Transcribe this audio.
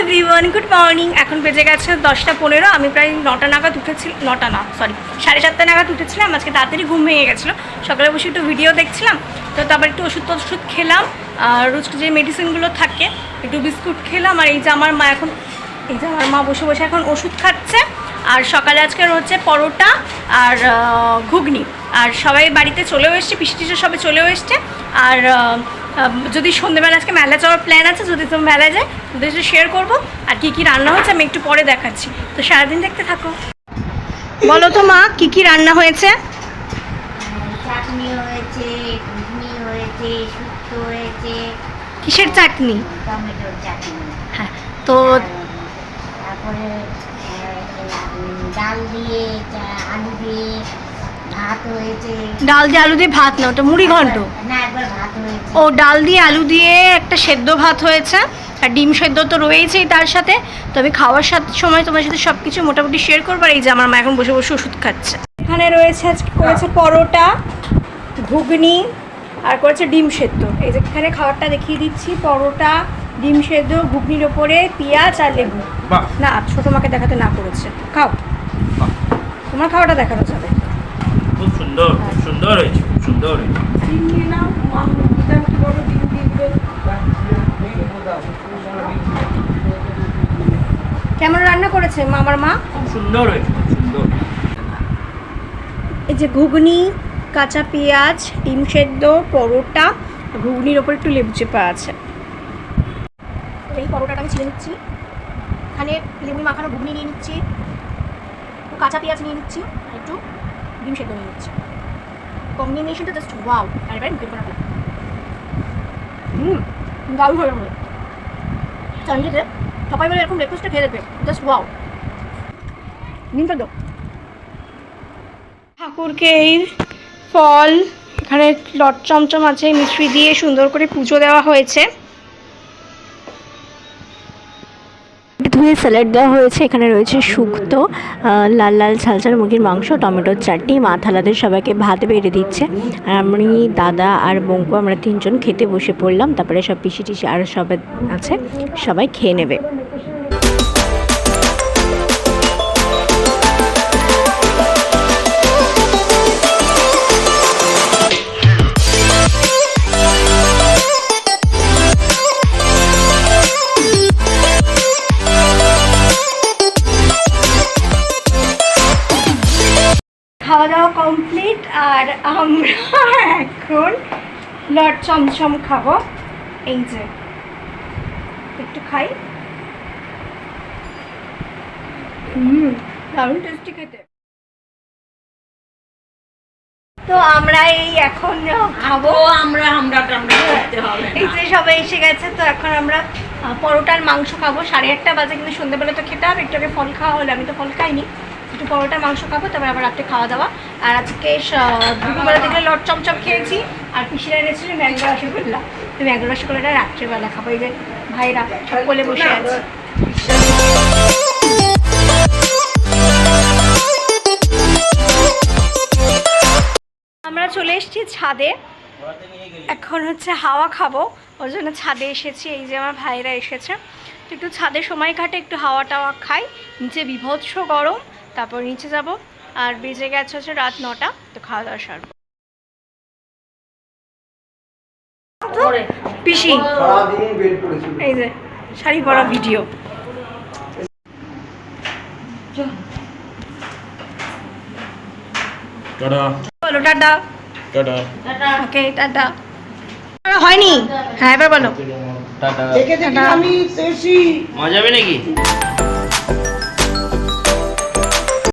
Everyone good morning এখন বেজে গেছে দশটা পনেরো, আমি প্রায় নটা নাগাদ উঠেছিলাম নটা না সরি সাড়ে সাতটা নাগাদ উঠেছিলাম, আজকে তাড়াতাড়ি ঘুম ভেঙে গেছিল। সকালে বসে একটু ভিডিও দেখছিলাম, তো তারপর একটু ওষুধ টষুধ খেলাম, আর রোজ যে মেডিসিনগুলো থাকে, একটু বিস্কুট খেলাম, আর এই যে আমার মা এখন, এই যে আমার মা বসে বসে এখন ওষুধ খাচ্ছে, আর সকালে আজকে হচ্ছে পরোটা আর ঘুগনি। আর সবাই বাড়িতে চলেও এসছে পিসি টিসে সবাই চলেও এসছে। আর যদি সন্ধ্যেবেলা আজকে মেলা যাওয়ার প্ল্যান আছে যদি তো মেলায় যায় তোদের সাথে শেয়ার করব। আর কী কী রান্না হচ্ছে আমি একটু পরে দেখাচ্ছি। তো সারাদিন দেখতে থাকো। বলো তো মা কী কী রান্না হয়েছে? চাটনি হয়েছে ঘুগনি হয়েছে শুক্তো হয়েছে। কিসের চাটনি? টমেটোর চাটনি। হ্যাঁ তো তারপরে ডাল দিয়ে আলু দিয়ে ভাত হয়েছে। ডাল দিয়ে আলু দিয়ে ভাত না ওটা মুড়ি ঘন্ট। না একবার ভাত হয়েছে। ও ডাল দিয়ে আলু দিয়ে একটা সেদ্ধ ভাত হয়েছে আর ডিম সেদ্ধ তো রয়েছেই তার সাথে। তো আমি খাওয়ার সাথে সময় তোমার সাথে সব কিছু মোটামুটি শেয়ার করব আর এই যে আমার মা এখন বসে বসে ওষুধ খাচ্ছে। এখানে রয়েছে আজকে করেছে পরোটা ঘুগনি আর করেছে ডিম সেদ্ধ। এই যে এখানে খাবারটা দেখিয়ে দিচ্ছি পরোটা ডিম সেদ্ধ ঘুগনির ওপরে পেঁয়াজ আর লেবু। না ছোটো মাকে দেখাতে না করেছে। খাও। তোমার খাওয়াটা দেখানো যাবে। খুব সুন্দর খুব সুন্দর হয়েছে খুব সুন্দর হয়েছে। কেমন রান্না করেছে মা আমার মা? খুব সুন্দর হয়েছে খুব সুন্দর। এই যে ঘুগনি কাঁচা পেঁয়াজ ডিম সেদ্ধ পরোটা ঘুগনির ওপর একটু লেবু চেপা আছে। এই পরোটাটা আমি ছিলে নিচ্ছি। এখানে লেবু মাখানো ঘুগনি নিয়ে নিচ্ছি। কাঁচা পেঁয়াজ নিয়ে নিচ্ছি। একটু ডিম সেদ্ধ নিয়ে নিচ্ছি। কম্বিনেশনটা জাস্ট ওয়াও আর এবার মুখে বানাবো হুম। দারুণ হয়ে যাবে চান্ডিতে সবাই বলে এরকম ব্রেকফাস্টটা খেয়ে দেবে জাস্ট ওয়াও ডিমটা দাও। ঠাকুরকে এই ফল এখানে লট চমচম আছে মিশ্রি দিয়ে সুন্দর করে পুজো দেওয়া হয়েছে। ধুয়ে স্যালাড দেওয়া হয়েছে। এখানে রয়েছে শুক্তো লাল লাল ঝাল ঝাল মুরগির মাংস, টমেটোর চাটনি, মা থালাদের সবাইকে ভাত বেড়ে দিচ্ছে। আর আমি, দাদা আর বঙ্কু আমরা তিনজন খেতে বসে পড়লাম। তারপরে সব পিসি টিসি আর সবাই আছে, সবাই খেয়ে নেবে। খাওয়া দাওয়া কমপ্লিট আর আমরা এখন লট চমচম খাব। এই যে একটু খাই। হুম দারুণ টেস্টি খেতে। তো আমরা এই এখন খাব। আমরা এই যে সবাই এসে গেছে তো এখন আমরা পরোটার মাংস খাব। সাড়ে আটটা বাজে কিন্তু সন্ধ্যেবেলা তো খেতে হবে একটু আগে ফল খাওয়া হলো আমি তো ফল খাইনি। একটু পরোটার মাংস খাব, তারপর আবার রাত্রে খাওয়া দাওয়া। আর আজকে দুপুরবেলা দেখলে লট চমচম খেয়েছি। আর পিসিরা এনেছিল ম্যাঙ্গো রসগোল্লা। তো ম্যাঙ্গো রসগোল্লাটা রাত্রেবেলা খাব, এই যে ভাইরা সব কোলে বসে আছে। আমরা চলে এসেছি ছাদে। এখন হচ্ছে হাওয়া খাব, ওর জন্য ছাদে এসেছি, এই যে আমার ভাইরা এসেছে। একটু ছাদে সময় কাটে, একটু হাওয়া টাওয়া খাই। নিচে বিভৎস গরম। তারপর নিচে যাব। আর বেজে গেছে হচ্ছে রাত নটা তো খাওয়া দাওয়া সারবো। পিসি। এই যে শাড়ি পরা ভিডিও। বলো টাটা। টাটা। ওকে টাটা। হয়নি? হ্যাঁ এবার বলো। টাটা। টাটা। মা যাবে নাকি?